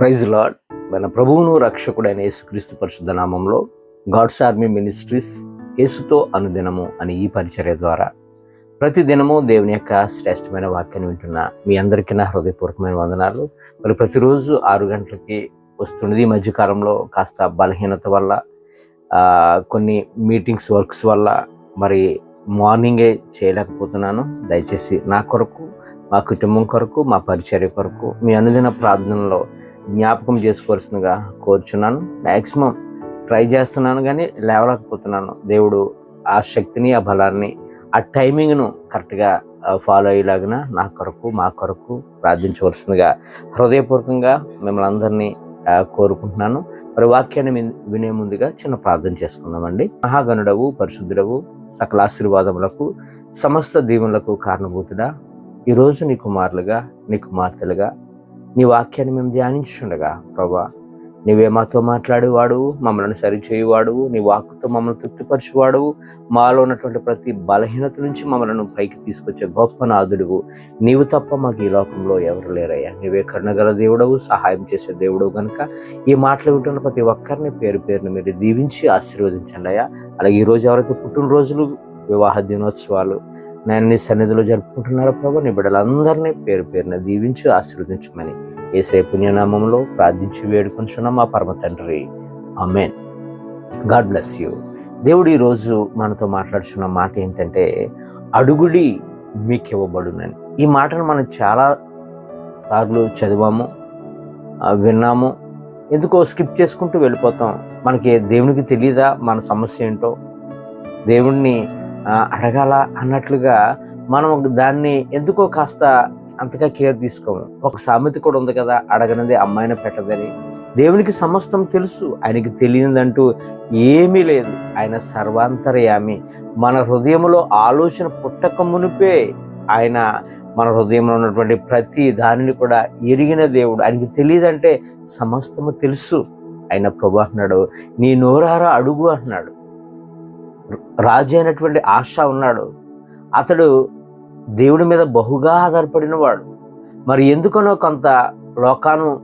Praise lord. మన ప్రభువును రక్షకుడైన యేసుక్రీస్తు పరిశుద్ధ నామంలో గాడ్స్ ఆర్మీ మినిస్ట్రీస్ యేసుతో అనుదినము అని ఈ పరిచర్య ద్వారా ప్రతి దినము దేవుని యొక్క శ్రేష్టమైన వాక్యాన్ని వింటున్న మీ అందరికీ నా హృదయపూర్వకమైన వందనాలు. మరి ప్రతిరోజు ఆరు గంటలకి వస్తున్నది ఈ మధ్యకాలంలో కాస్త బలహీనత వల్ల కొన్ని మీటింగ్స్ వర్క్స్ వల్ల మరి మార్నింగే చేయలేకపోతున్నాను. దయచేసి నా కొరకు మా కుటుంబం కొరకు మా పరిచర్య కొరకు మీ అనుదిన ప్రార్థనలో జ్ఞాపకం చేసుకోవాల్సిందిగా కోరుచున్నాను. మ్యాక్సిమం ట్రై చేస్తున్నాను కానీ లేవలేకపోతున్నాను. దేవుడు ఆ శక్తిని ఆ బలాన్ని ఆ టైమింగ్ను కరెక్ట్గా ఫాలో అయ్యేలాగిన నా కొరకు మా కొరకు ప్రార్థించవలసిందిగా హృదయపూర్వకంగా మిమ్మల్ని అందరినీ కోరుకుంటున్నాను. మరి వాక్యాన్ని వినే ముందుగా చిన్న ప్రార్థన చేసుకుందామండి. మహాగణుడవు పరిశుద్ధుడవు సకల ఆశీర్వాదములకు సమస్త దీవులకు కారణభూతుడా. ఈరోజు నీ కుమారులుగా నీ కుమార్తెలుగా నీ వాక్యాన్ని మేము ధ్యానించుండగా ప్రభా. నీవే మాతో మాట్లాడేవాడు మమ్మల్ని సరిచేయువాడు నీ వాక్కుతో మమ్మల్ని తృప్తిపరచువాడు. మాలో ఉన్నటువంటి ప్రతి బలహీనత నుంచి మమ్మల్ని పైకి తీసుకొచ్చే గొప్ప నాదుడువు. నీవు తప్ప మాకు ఈ లోకంలో ఎవరు లేరయ్యా. నీవే కరుణగల దేవుడవు సహాయం చేసే దేవుడవు కనుక ఈ మాటలు వింటున్న ప్రతి ఒక్కరిని పేరు పేరుని మీరు దీవించి ఆశీర్వదించండి అయ్యా. అలాగే ఈరోజు ఎవరైతే పుట్టినరోజులు వివాహ దినోత్సవాలు నేను నీ సన్నిధిలో జరుపుకుంటున్నారు ప్రభా? నీ బిడ్డలందరినీ పేరు పేరున దీవించి ఆశీర్వదించమని ఏసే పుణ్యనామంలో ప్రార్థించి వేడుకొంచున్నాం మా పరమ తండ్రి. Amen God bless you. దేవుడు ఈరోజు మనతో మాట్లాడుతున్న మాట ఏంటంటే అడుగుడి మీకు ఇవ్వబడునని ఈ మాటను మనం చాలా సార్లు చదివాము విన్నాము ఎందుకో స్కిప్ చేసుకుంటూ వెళ్ళిపోతాం. మనకి దేవునికి తెలియదా మన సమస్య ఏంటో? దేవుణ్ణి అడగాల అన్నట్లుగా మనం దాన్ని ఎందుకో కాస్త అంతగా కేర్ తీసుకోము. ఒక సామెత కూడా ఉంది కదా అడగనది అమ్మాయిన పెట్టదని. దేవునికి సమస్తం తెలుసు ఆయనకి తెలియనిదంటూ ఏమీ లేదు. ఆయన సర్వాంతర్యామి. మన హృదయంలో ఆలోచన పుట్టక మునిపే ఆయన మన హృదయంలో ఉన్నటువంటి ప్రతి దానిని కూడా ఎరిగిన దేవుడు. ఆయనకి తెలియదంటే సమస్తము తెలుసు. ఆయన ప్రభు అంటున్నాడు నీ నోరారా అడుగు అంటున్నాడు. రాజు అయినటువంటి ఆశ ఉన్నాడు. అతడు దేవుడి మీద బహుగా ఆధారపడిన వాడు మరి ఎందుకనో కొంత లోకాను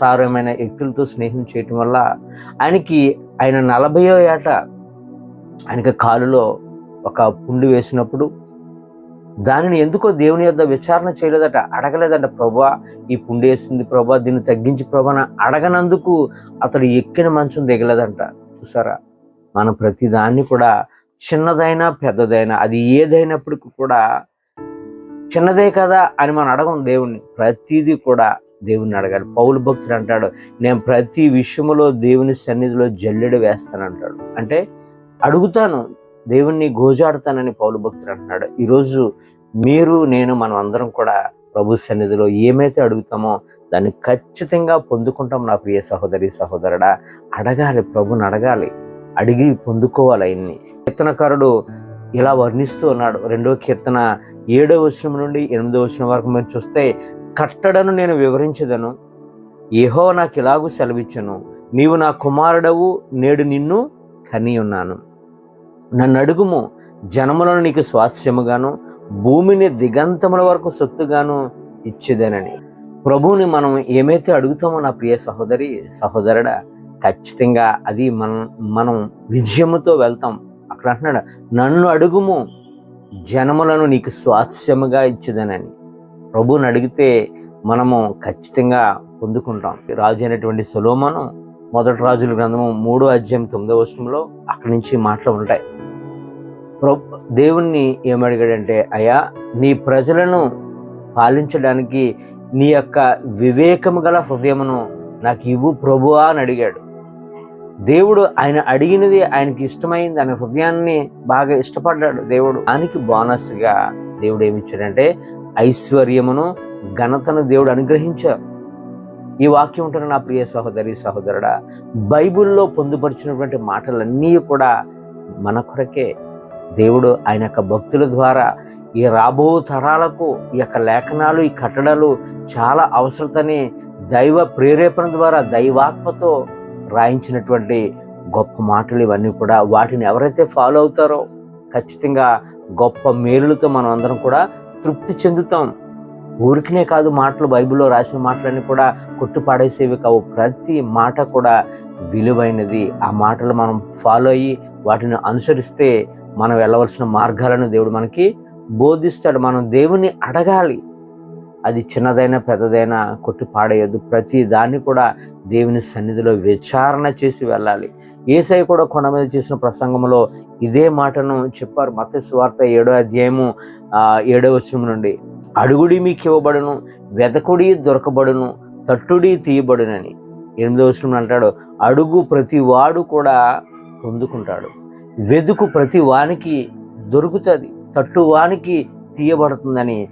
సారమైన వ్యక్తులతో స్నేహం చేయటం వల్ల ఆయనకి ఆయన నలభయో ఏట ఆయనకి కాలులో ఒక పుండు వేసినప్పుడు దానిని ఎందుకో దేవుని యొక్క విచారణ చేయలేదట. అడగలేదంట ప్రభా ఈ పుండు వేసింది ప్రభా దీన్ని తగ్గించి ప్రభా అడగనందుకు అతడు ఎక్కిన మంచం దిగలేదంట. చూసారా? మనం ప్రతిదాన్ని కూడా చిన్నదైనా పెద్దదైనా అది ఏదైనప్పటికీ కూడా చిన్నదే కదా అని మనం అడగం దేవుణ్ణి. ప్రతిదీ కూడా దేవుణ్ణి అడగాలి. పౌలు భక్తుడు అంటాడు నేను ప్రతి విషయములో దేవుని సన్నిధిలో జల్లెడు వేస్తాను అంటాడు అంటే అడుగుతాను దేవుణ్ణి గోజాడుతానని పౌలు భక్తుడు అంటున్నాడు. ఈరోజు మీరు నేను మనం అందరం కూడా ప్రభు సన్నిధిలో ఏమైతే అడుగుతామో దాన్ని ఖచ్చితంగా పొందుకుంటాం నా ప్రియ సహోదరి సహోదరుడా. అడగాలి ప్రభుని అడగాలి. అడిగి పొందుకోవాలి ఆయన్ని. కీర్తనకారుడు ఇలా వర్ణిస్తూ ఉన్నాడు. రెండో కీర్తన ఏడో వచనం నుండి ఎనిమిదో వచనం వరకు మీరు చూస్తే కట్టడను నేను వివరించదను. ఏహో నాకు ఇలాగూ సెలవిచ్చను. నీవు నా కుమారుడవు నేడు నిన్ను కని ఉన్నాను. నన్ను అడుగుము జనములను నీకు స్వాస్థ్యముగాను భూమిని దిగంతముల వరకు సొత్తుగాను ఇచ్చేదనని. ప్రభువుని మనం ఏమైతే అడుగుతామో నా ప్రియ సహోదరి సహోదరుడా ఖచ్చితంగా అది మనం మనం విజయముతో వెళ్తాం. అక్కడ అంటున్నాడు నన్ను అడుగుము జనములను నీకు స్వాస్యముగా ఇచ్చేదనని. ప్రభువుని అడిగితే మనము ఖచ్చితంగా పొందుకుంటాం. రాజు అయినటువంటి సులోమను మొదటి రాజుల గ్రంథము మూడో అధ్యాయం తొమ్మిదో వర్షంలో అక్కడి నుంచి మాటలు ఉంటాయి. ప్రభు దేవుణ్ణి ఏమడిగాడంటే అయ్యా నీ ప్రజలను పాలించడానికి నీ యొక్క వివేకము గల హృదయమును నాకు ఇవ్వు ప్రభువా అని అడిగాడు. దేవుడు ఆయన అడిగినది ఆయనకి ఇష్టమైంది ఆయన హృదయాన్ని బాగా ఇష్టపడ్డాడు దేవుడు. దానికి బోనస్గా దేవుడు ఏమిచ్చాడంటే ఐశ్వర్యమును ఘనతను దేవుడు అనుగ్రహించారు ఈ వాక్యం ఉంటున్న నా ప్రియ సహోదరి సహోదరుడా బైబిల్లో పొందుపరిచినటువంటి మాటలన్నీ కూడా మన కొరకే. దేవుడు ఆయన యొక్క భక్తుల ద్వారా ఈ రాబో తరాలకు ఈ యొక్క లేఖనాలు ఈ కట్టడాలు చాలా అవసరతని దైవ ప్రేరేపణ ద్వారా దైవాత్మతో రాయించినటువంటి గొప్ప మాటలు ఇవన్నీ కూడా వాటిని ఎవరైతే ఫాలో అవుతారో ఖచ్చితంగా గొప్ప మేలులతో మనం అందరం కూడా తృప్తి చెందుతాం. ఊరికినే కాదు మాటలు బైబిల్లో రాసిన మాటలన్నీ కూడా కొట్టుపాడేసేవి కావు. ప్రతి మాట కూడా విలువైనది. ఆ మాటలు మనం ఫాలో అయ్యి వాటిని అనుసరిస్తే మనం వెళ్ళవలసిన మార్గాలను దేవుడు మనకి బోధిస్తాడు. మనం దేవుని అడగాలి. అది చిన్నదైనా పెద్దదైనా కొట్టి పాడేయద్దు. ప్రతి దాన్ని కూడా దేవుని సన్నిధిలో విచారణ చేసి వెళ్ళాలి. ఏసై కూడా కొండ మీద చేసిన ప్రసంగంలో ఇదే మాటను చెప్పారు. మత వార్త ఏడో అధ్యాయము ఏడో వచనం నుండి. అడుగుడి మీకు ఇవ్వబడును వెదకుడి దొరకబడును తట్టుడి తీయబడునని ఎనిమిదో వచనం అంటాడు. అడుగు ప్రతి వాడు కూడా పొందుకుంటాడు. వెదుకు ప్రతి వానికి దొరుకుతుంది తట్టు వానికి తీయబడుతుందని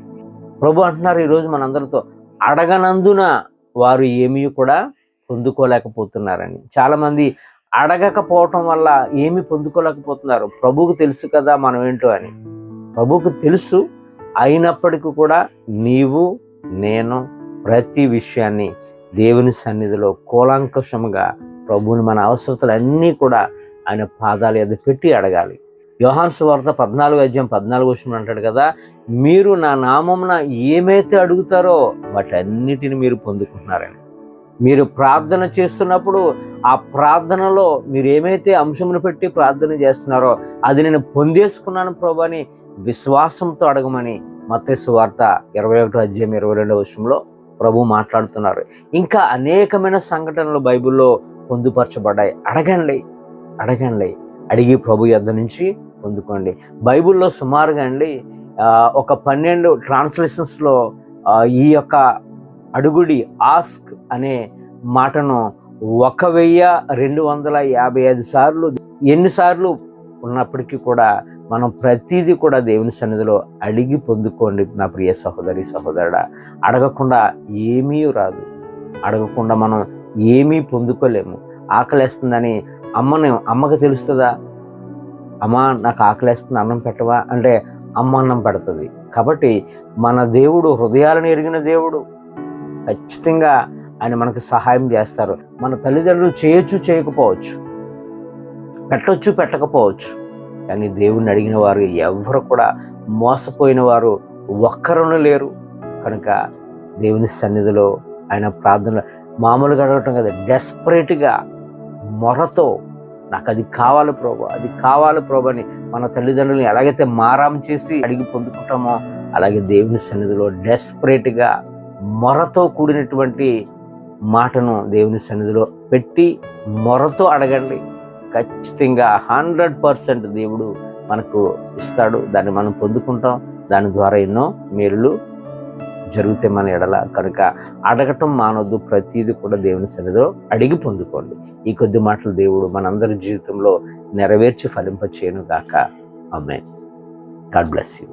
ప్రభు అంటున్నారు ఈరోజు మనందరితో అడగనందున వారు ఏమీ కూడా పొందుకోలేకపోతున్నారని. చాలామంది అడగకపోవటం వల్ల ఏమి పొందుకోలేకపోతున్నారు. ప్రభువుకు తెలుసు కదా మనం ఏంటో అని. ప్రభువుకు తెలుసు అయినప్పటికీ కూడా నీవు నేను ప్రతి విషయాన్ని దేవుని సన్నిధిలో కూలంకషముగా ప్రభువుని మన అవసరతలన్నీ కూడా ఆయన పాదాలు ఎద్ద పెట్టి అడగాలి. యోహాన్ వార్త పద్నాలుగు అధ్యాయం పద్నాలుగు వచ్చిన అంటాడు కదా మీరు నా నామంన ఏమైతే అడుగుతారో వాటన్నిటిని మీరు పొందుకుంటున్నారని. మీరు ప్రార్థన చేస్తున్నప్పుడు ఆ ప్రార్థనలో మీరు ఏమైతే అంశమును పెట్టి ప్రార్థన చేస్తున్నారో అది నేను పొందేసుకున్నాను ప్రభు అని విశ్వాసంతో అడగమని మత్స్సు వార్త ఇరవై ఒకటో అధ్యాయం ఇరవై రెండో విషయంలో ప్రభు మాట్లాడుతున్నారు. ఇంకా అనేకమైన సంఘటనలు బైబిల్లో పొందుపరచబడ్డాయి. అడగండి అడగండి. అడిగి ప్రభు యొద్ద నుంచి పొందుకోండి. బైబిల్లో సుమారుగా అండి ఒక పన్నెండు ట్రాన్స్లేషన్స్లో ఈ యొక్క అడుగుడి ఆస్క్ అనే మాటను ఒక వెయ్యి రెండు వందల యాభై ఐదు సార్లు ఎన్నిసార్లు ఉన్నప్పటికీ కూడా మనం ప్రతిదీ కూడా దేవుని సన్నిధిలో అడిగి పొందుకోండి నా ప్రియ సహోదరి సహోదరుడా. అడగకుండా ఏమీ రాదు. అడగకుండా మనం ఏమీ పొందుకోలేము. ఆకలేస్తుందని అమ్మని అమ్మకి తెలుస్తుందా? అమ్మ నాకు ఆకలేస్తుంది అన్నం పెట్టవా? అంటే అమ్మ అన్నం పెడుతుంది. కాబట్టి మన దేవుడు హృదయాలను ఎరిగిన దేవుడు. ఖచ్చితంగా ఆయన మనకు సహాయం చేస్తారు. మన తల్లిదండ్రులు చేయొచ్చు చేయకపోవచ్చు. పెట్టొచ్చు పెట్టకపోవచ్చు. కానీ దేవుణ్ణి అడిగిన వారు ఎవరు కూడా మోసపోయిన వారు ఒక్కరును లేరు. కనుక దేవుని సన్నిధిలో ఆయన ప్రార్థన మామూలుగా అడగటం కదా డెస్పరేట్గా మొరతో నాకు అది కావాలి ప్రభు అది కావాలి ప్రభు అని మన తల్లిదండ్రులను ఎలాగైతే మారాం చేసి అడిగి పొందుకుంటామో అలాగే దేవుని సన్నిధిలో డెస్పరేట్గా మొరతో కూడినటువంటి మాటను దేవుని సన్నిధిలో పెట్టి మొరతో అడగండి. ఖచ్చితంగా హండ్రెడ్ పర్సెంట్ దేవుడు మనకు ఇస్తాడు. దాన్ని మనం పొందుకుంటాం. దాని ద్వారా ఎన్నో మేలులు జరిగితే మన ఎడల కనుక అడగటం మానవద్దు ప్రతిదీ కూడా దేవుని సన్నిధిలో అడిగి పొందుకోండి. ఈ కొద్ది మాటలు దేవుడు మనందరి జీవితంలో నెరవేర్చి ఫలింపచేయను గాక అమ్మే గాడ్ బ్లెస్ యూ.